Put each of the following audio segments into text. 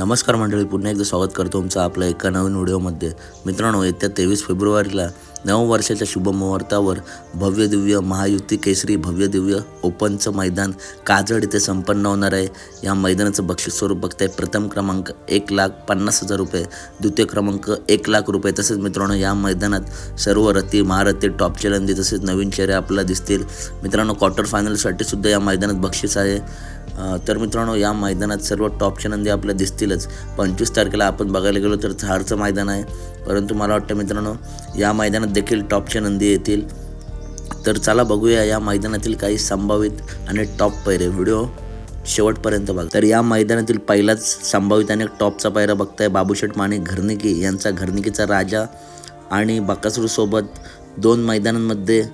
नमस्कार मंडळी पुन्हा एकदा स्वागत करतो तुमचं आपल्या एका नवीन व्हिडिओमध्ये. मित्रांनो येत्या तेवीस फेब्रुवारीला नऊ वर्षाच्या शुभमुहूर्तावर भव्यदिव्य महायुती केसरी भव्य दिव्य ओपनचं मैदान काजड इथे संपन्न होणार आहे. या मैदानाचं बक्षीस स्वरूप बघताय. प्रथम क्रमांक एक लाख पन्नास हजार रुपये द्वितीय क्रमांक एक लाख रुपये. तसेच मित्रांनो या मैदानात सर्व रथी महारथी टॉप चलंदी तसेच नवीन चेहरे आपल्याला दिसतील. मित्रांनो क्वार्टर फायनलसाठी सुद्धा या मैदानात बक्षीस आहे. तर मित्रांनो या मैदानात सर्व टॉपच्या नंदी आपल्या दिसतीलच. पंचवीस तारखेला आपण बघायला गेलो तर थारचं मैदान आहे. परंतु मला वाटतं मित्रांनो या मैदानात देखील टॉपच्या नंदी येतील. तर चला बघूया या मैदानातील काही संभावित आणि टॉप पैरे व्हिडिओ शेवटपर्यंत बघा. तर या मैदानातील पहिलाच संभावित आणि टॉपचा पायरा बघताय बाबूशेठ माने घरनिकी. यांचा घरनिकीचा राजा आणि बाकासूरसोबत दोन मैदानांमध्ये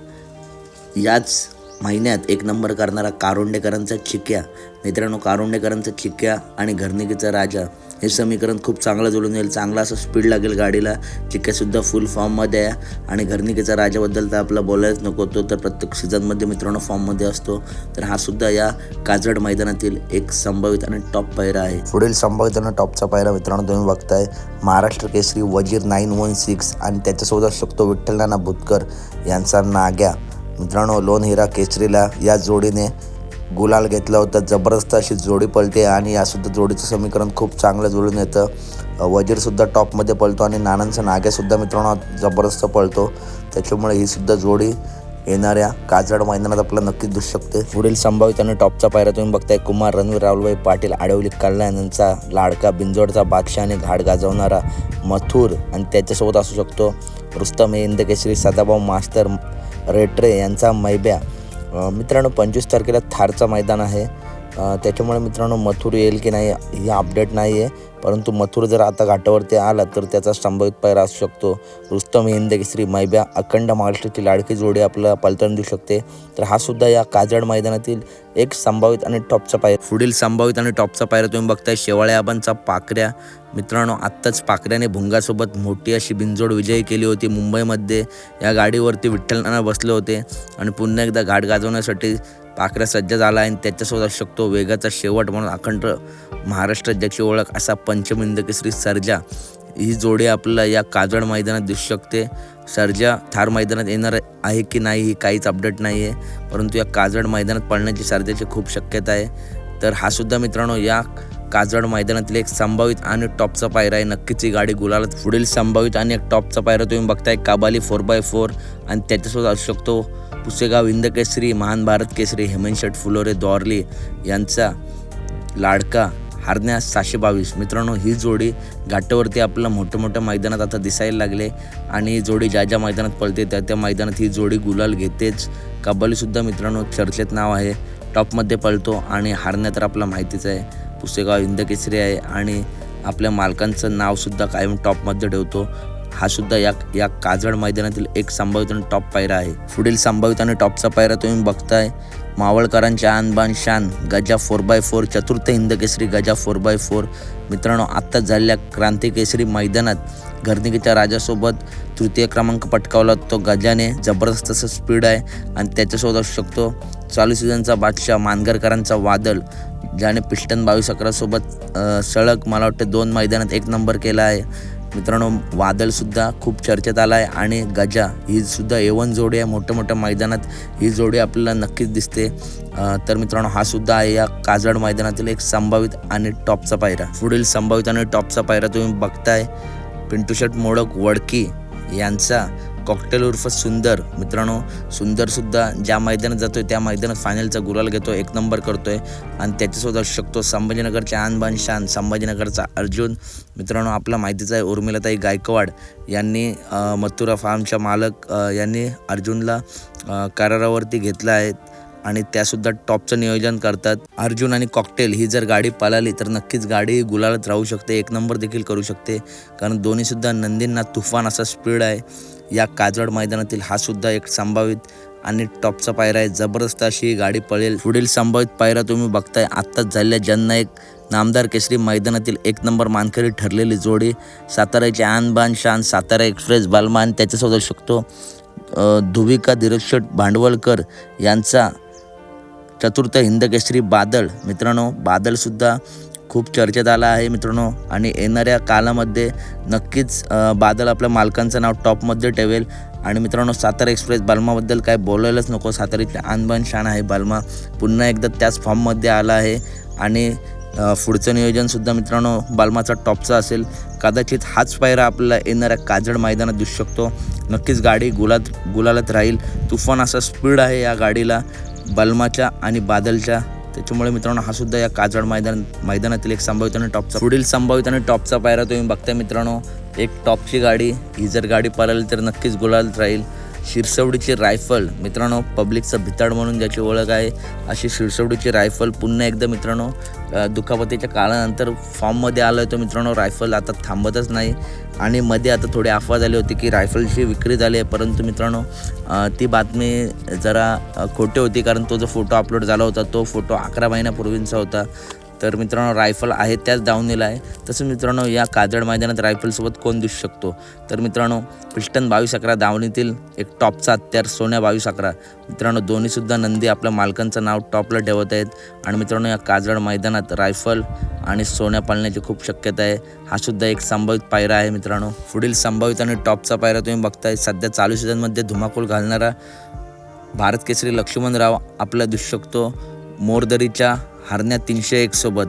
याच महिन्यात एक नंबर करणारा कारुंडेकरांचा चिक्या मित्रांनो कारुंडेकरांचा चिक्या आणि घरनिकीचा राजा. हे समीकरण खूप चांगलं जुळून येईल. चांगला असं स्पीड लागेल गाडीला सुद्धा फुल फॉर्ममध्ये आहे. आणि घरनिकेचा राजाबद्दल तर आपला बोलायच नको तो तर प्रत्येक सीझनमध्ये मित्रांनो फॉर्ममध्ये असतो. तर हा सुद्धा या काजड मैदानातील एक संभावित आणि टॉप पायरा आहे. पुढील संभावित आणि टॉपचा पायरा मित्रांनो तुम्ही बघताय. महाराष्ट्र केसरी वजीर नाईन वन सिक्स आणि त्याच्यासोबत शकतो विठ्ठल नाना भुतकर यांचा नाग्या. मित्रांनो लोन हिरा केसरीला या जोडीने गुलाल घेतला होता जबरदस्त अशी जोडी पळते आणि यासुद्धा जोडीचं समीकरण खूप चांगलं जुळून येतं. वजीरसुद्धा टॉपमध्ये पळतो आणि नानांचा नागेसुद्धा मित्रांनो जबरदस्त पळतो त्याच्यामुळे ही सुद्धा जोडी येणाऱ्या काजड मैदानात आपल्याला नक्कीच दिसू शकते. पुढील संभावित आणि टॉपचा पायरा तुम्ही बघताय कुमार रणवीर राहुलभाई पाटील आडवली कल्याण यांचा लाडका बिंजोडचा बादशाह आणि घाट गाजवणारा मथुर आणि त्याच्यासोबत असू शकतो रुस्तम हे इंदकेसरी सदाभाऊ मास्तर रेट्रे यांचा मैब्या. मित्रांनो पंचवीस तारखेला थारचं मैदान आहे. त्याच्यामुळे मित्रांनो मथुर येईल की नाही हे अपडेट नाही आहे परंतु मथुर जर आता घाटावरती आला तर त्याचा स्तंभित पैरा असू शकतो. रुस्तम हिंदगी श्री मैब्या अखंड महाराष्ट्राची लाडकी जोडी आपल्याला पलटण देऊ शकते. तर हा सुद्धा या काजड मैदानातील एक संभावित आणि टॉपचा पायरा. पुढील संभावित आणि टॉपचा पायरा तुम्ही बघताय शेवाळ्याबांचा पाकऱ्या. मित्रांनो आत्ताच पाकऱ्याने भुंगासोबत मोठी अशी बिनजोड विजयी केली होती. मुंबईमध्ये या गाडीवरती विठ्ठलनाना बसले होते आणि पुन्हा एकदा घाट गाजवण्यासाठी पाकऱ्या सज्ज झाला आहे आणि त्याच्यासोबत असू शकतो वेगाचा शेवट म्हणून अखंड महाराष्ट्र ज्याची ओळख असा पंचमिंद केसरी सर्जा. ही जोडी आपल्याला या काजळ मैदानात दिसू शकते. सर्जा थार मैदानात येणार आहे की नाही ही काहीच अपडेट नाही आहे परंतु या काजळ मैदानात पडण्याची सर्जाची खूप शक्यता आहे. तर हा सुद्धा मित्रांनो या काजळ मैदानातील एक संभावित आणि टॉपचा पायरा आहे. नक्कीच ही गाडी गुलालात पुढील संभावित आणि एक टॉपचा पायरा तुम्ही बघताय. काबाली फोर बाय फोर आणि त्याच्यासोबत असू शकतो पुसेगाव इंद केसरी महान भारत केसरी हेमंत शेठ फुलोरे दौरली यांचा लाडका हारण्या सहाशे बावीस. मित्रांनो ही जोडी घाटावरती आपल्याला मोठ्या मोठ्या मैदानात आता दिसायला लागले आणि जोडी ज्या ज्या मैदानात पळते त्या त्या मैदानात ही जोडी गुलाल घेतेच. कबालीसुद्धा मित्रांनो चर्चेत नाव आहे. टॉपमध्ये पळतो आणि हारण्या तर आपला माहितीच आहे. पुसेगाव इंदकेसरी आहे आणि आपल्या मालकांचं नावसुद्धा कायम टॉपमध्ये ठेवतो. हा सुद्धा या या काजळ मैदानातील एक संभावित आणि टॉप पायरा आहे. पुढील संभावित आणि टॉपचा पायरा तुम्ही बघताय. मावळकरांच्या आणबान शान गजा फोर बाय फोर चतुर्थ Hind Kesari Gaja four by four. मित्रांनो आत्ताच झालेल्या क्रांती केसरी मैदानात घरनिकीच्या राजासोबत तृतीय क्रमांक पटकावला तो गजाने. जबरदस्त असं स्पीड आहे आणि त्याच्यासोबत असू शकतो चालू सीझनचा बादशाह मानगरकरांचा वादळ ज्याने पिस्टन बावीस अकरासोबत सळक मला वाटतं दोन मैदानात एक नंबर केला आहे. मित्रांनो वादळसुद्धा खूप चर्चेत आला आहे आणि गजा ही सुद्धा एवन जोडी आहे. मोठ्या मोठ्या मैदानात ही जोडी आपल्याला नक्कीच दिसते. तर मित्रांनो हा सुद्धा आहे या काजळ मैदानातील एक संभावित आणि टॉपचा पायरा. पुढील संभावित आणि टॉपचा पायरा तुम्ही बघताय. पिंटू शर्ट मोडक वडकी यांचा कॉकटेल उर्फ सुंदर. मित्रांनो सुंदरसुद्धा ज्या मैदानात जातोय त्या मैदानात फायनलचा गुलाल घेतो एक नंबर करतोय. आणि त्याच्यासोबत असू शकतो संभाजीनगरच्या आणबान शान संभाजीनगरचा अर्जुन. मित्रांनो आपला माहितीच आहे उर्मिलाताई गायकवाड यांनी मथुरा फार्मच्या मालक यांनी अर्जुनला करारावरती घेतला आहे. आणि त्यासुद्धा टॉपचं नियोजन करतात. अर्जुन आणि कॉकटेल ही जर गाडी पळाली तर नक्कीच गाडी गुलालत राहू शकते. एक नंबर देखील करू शकते. कारण दोन्हीसुद्धा नंदींना तुफान असा स्पीड आहे. या काजळ मैदानातील हा सुद्धा एक संभावित आणि टॉपचा पायरा आहे. जबरदस्त अशी ही गाडी पळेल. पुढील संभावित पायरा तुम्ही बघताय. आत्ताच झालेल्या ज्यांना एक नामदार केसरी मैदानातील एक नंबर मानकरी ठरलेली जोडी साताऱ्याचे आनबान शान सातारा एक्सप्रेस बालमान त्याच्यासोबत असू शकतो. धुविका धीरक्षट भांडवलकर यांचा चतुर्थ हिंदकेसरी बादल. मित्रांनो बादलसुद्धा खूप चर्चेत आला आहे मित्रांनो. आणि येणाऱ्या कालामध्ये नक्कीच बादल आपल्या मालकांचं नाव टॉपमध्ये ठेवेल. आणि मित्रांनो सातारा एक्सप्रेस बालमाबद्दल काय बोलायलाच नको. सातारीतले आणबान शान आहे बालमा. पुन्हा एकदा त्याच फॉर्ममध्ये आला आहे. आणि पुढचं नियोजनसुद्धा मित्रांनो बालमाचा टॉपचा असेल. कदाचित हाच पायरा आपल्याला येणाऱ्या काजळ मैदानात दिसू शकतो. नक्कीच गाडी गुलात गुलालत राहील. तुफान असा स्पीड आहे या गाडीला बल्माच्या आणि बादलच्या. त्याच्यामुळे मित्रांनो हा सुद्धा या काजळ मैदान मैदानातील एक संभावित आणि टॉपचा पुढील संभावित आणि टॉपचा पायरा तुम्ही बघताय मित्रांनो. एक टॉपची गाडी ही जर गाडी पळाली तर नक्कीच गुलाल राहील. शिरसवडीची रायफल. मित्रांनो पब्लिकचं भिताड म्हणून ज्याची ओळख आहे अशी शिरसवडीची रायफल पुन्हा एकदा मित्रांनो दुखापतीच्या काळानंतर फॉर्ममध्ये आलो आहे तो मित्रांनो रायफल आता थांबतच नाही. आणि मध्ये आता थोडी अफवा झाली होती की रायफलची विक्री झाली आहे परंतु मित्रांनो ती बातमी जरा खोटी होती कारण तो जो फोटो अपलोड झाला होता तो फोटो अकरा महिन्यापूर्वींचा होता. तर मित्रांनो रायफल आहे त्याच दावणीला आहे. तसं मित्रांनो या काजळ मैदानात रायफलसोबत कोण दिसू शकतो? तर मित्रांनो पिस्टन बावीस अकरा दावणीतील एक टॉपचा हत्यार सोन्या बावीस अकरा. मित्रांनो दोन्हीसुद्धा नंदी आपल्या मालकांचं नाव टॉपला ठेवत आहेत. आणि मित्रांनो या काजळ मैदानात रायफल आणि सोन्या पाळण्याची खूप शक्यता आहे. हा सुद्धा एक संभावित पायरा आहे मित्रांनो. पुढील संभावित आणि टॉपचा पायरा तुम्ही बघताय. सध्या चालू सीझनमध्ये धुमाकूळ घालणारा भारत केसरी लक्ष्मणराव आपला दिसू शकतो. मोरदरीच्या हरण्या तीनशे एक सोबत.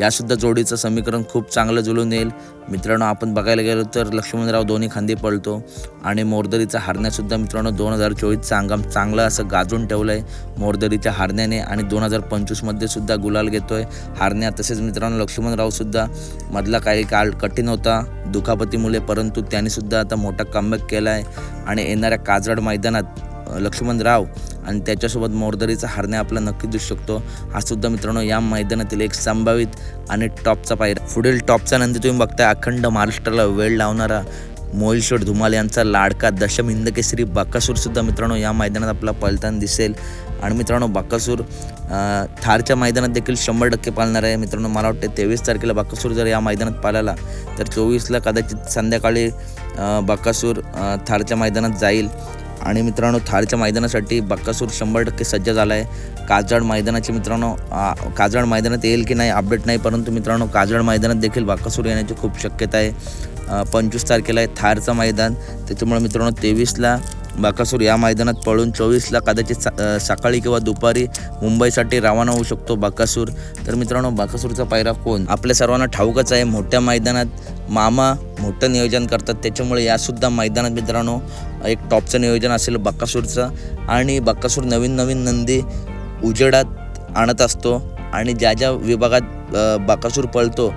यासुद्धा जोडीचं समीकरण खूप चांगलं जुळून येईल. मित्रांनो आपण बघायला गेलो तर लक्ष्मणराव दोन्ही खांदी पळतो. आणि मोरदरीचा हरण्यासुद्धा मित्रांनो दोन हजार चोवीसचा हंगाम चांगलं असं गाजून ठेवलं आहे मोरदरीच्या हरण्याने आणि दोन हजार पंचवीसमध्ये सुद्धा गुलाल घेतो आहे हरण्या तसेच मित्रांनो लक्ष्मणरावसुद्धा मधला काही काळ कठीण होता दुखापतीमुळे परंतु त्यांनीसुद्धा आता मोठा कमबॅक केला आहे आणि येणाऱ्या काजड मैदानात लक्ष्मणराव आणि त्याच्यासोबत मोरदरीचा हरणे आपला नक्की दिसू शकतो. हा सुद्धा मित्रांनो या मैदानातील एक संभावित आणि टॉपचा पायरा. पुढील टॉपचा नंतर तुम्ही बघताय अखंड महाराष्ट्राला वेळ लावणारा मोहिलशोट धुमाल यांचा लाडका दशम हिंदकेसरी बाकासूर सुद्धा मित्रांनो या मैदानात आपला पलताना दिसेल. आणि मित्रांनो बाकासूर थारच्या मैदानात देखील शंभर टक्के पाळणार आहे. मित्रांनो मला वाटते तेवीस तारखेला बाकासूर जर या मैदानात पाळला तर चोवीसला कदाचित संध्याकाळी अं, बाकासूर थारच्या मैदानात जाईल. आणि मित्रांनो थारच्या मैदानासाठी बक्कासूर शंभर टक्के सज्ज झाला आहे काजळ मैदानाचे मित्रांनो काजळ मैदानात येईल की नाही अपडेट नाही परंतु मित्रांनो काजळ मैदानात देखील बक्कासूर येण्याची खूप शक्यता आहे. पंचवीस तारखेला आहे थारचं मैदान. त्याच्यामुळे मित्रांनो तेवीसला बाकासूर या मैदानात पळून चोवीसला कदाचित सा सकाळी किंवा दुपारी मुंबईसाठी रवाना होऊ शकतो बाकासूर. तर मित्रांनो बाकासूरचा पायरा कोण? आपल्या सर्वांना ठाऊकच आहे मोठ्या मैदानात मामा मोठं नियोजन करतात. त्याच्यामुळे यासुद्धा मैदानात मित्रांनो एक टॉपचं नियोजन असेल बक्कासूरचं आणि बक्कासूर नवीन नवीन नंदी उजेडात आणत असतो. आणि ज्या ज्या विभागात बाकासूर पळतो.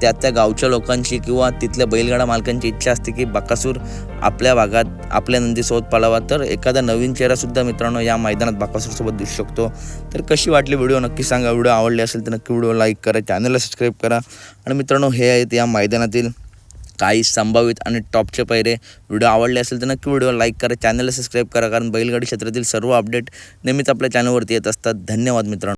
त्या त्या गावच्या लोकांची किंवा तिथल्या बैलगाडा मालकांची इच्छा असते की बाकासूर आपल्या भागात आपल्या नंदीसोबत पळावा. तर एखादा नवीन चेहरासुद्धा मित्रांनो या मैदानात बाकासूरसोबत दिसू शकतो. तर कशी वाटली व्हिडिओ? नक्की सांगा. व्हिडिओ आवडली असेल तर नक्की व्हिडिओ लाईक करा चॅनलला सबस्क्राईब करा. आणि मित्रांनो हे आहेत या मैदानातील काही संभावित आणि टॉपचे पैरे. व्हिडिओ आवडले असेल तर नक्की व्हिडिओ लाईक करा चॅनलला सबस्क्राईब करा कारण बैलगाडी क्षेत्रातील सर्व अपडेट नेहमीच आपल्या चॅनलवरती येत असतात. धन्यवाद मित्रांनो.